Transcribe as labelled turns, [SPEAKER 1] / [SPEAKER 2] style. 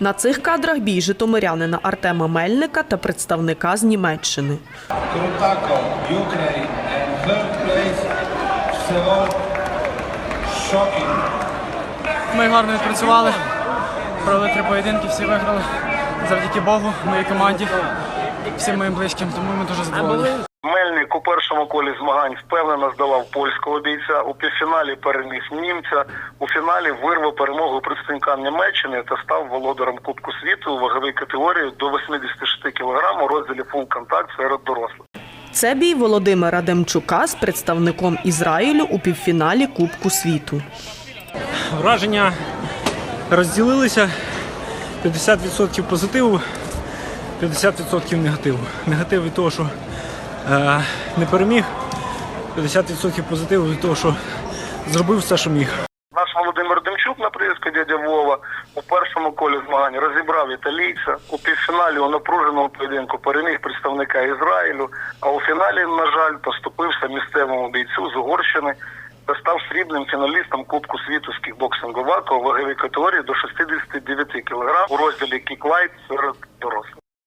[SPEAKER 1] На цих кадрах бій житомирянина Артема Мельника та представника з Німеччини.
[SPEAKER 2] Ми гарно відпрацювали, провели три поєдинки, всі виграли. Завдяки Богу, моїй команді, всім моїм близьким, тому ми дуже задоволені.
[SPEAKER 3] Мельник у першому колі змагань впевнено здолав польського бійця. У півфіналі переміг німця. У фіналі вирвав перемогу представника Німеччини та став володарем Кубку світу у ваговій категорії до 86 кг у розділі фул контакт серед дорослих.
[SPEAKER 1] Це бій Володимира Демчука з представником Ізраїлю у півфіналі Кубку світу.
[SPEAKER 4] Враження розділилися 50% позитиву, 50% негативу. Негатив від того, що е, не переміг, 50% позитиву від того, що зробив все, що міг.
[SPEAKER 3] Наш Володимир Демчук на прізвисько дядя Вова у першому колі змагань розібрав італійця. У півфіналі у напруженому поєдинку переміг представника Ізраїлю. А у фіналі, на жаль, поступився місцевому бійцю з Угорщини та став срібним фіналістом Кубку світу з кікбоксингу ВАКО у ваговій категорії до 69 кг у розділі кіклайт серед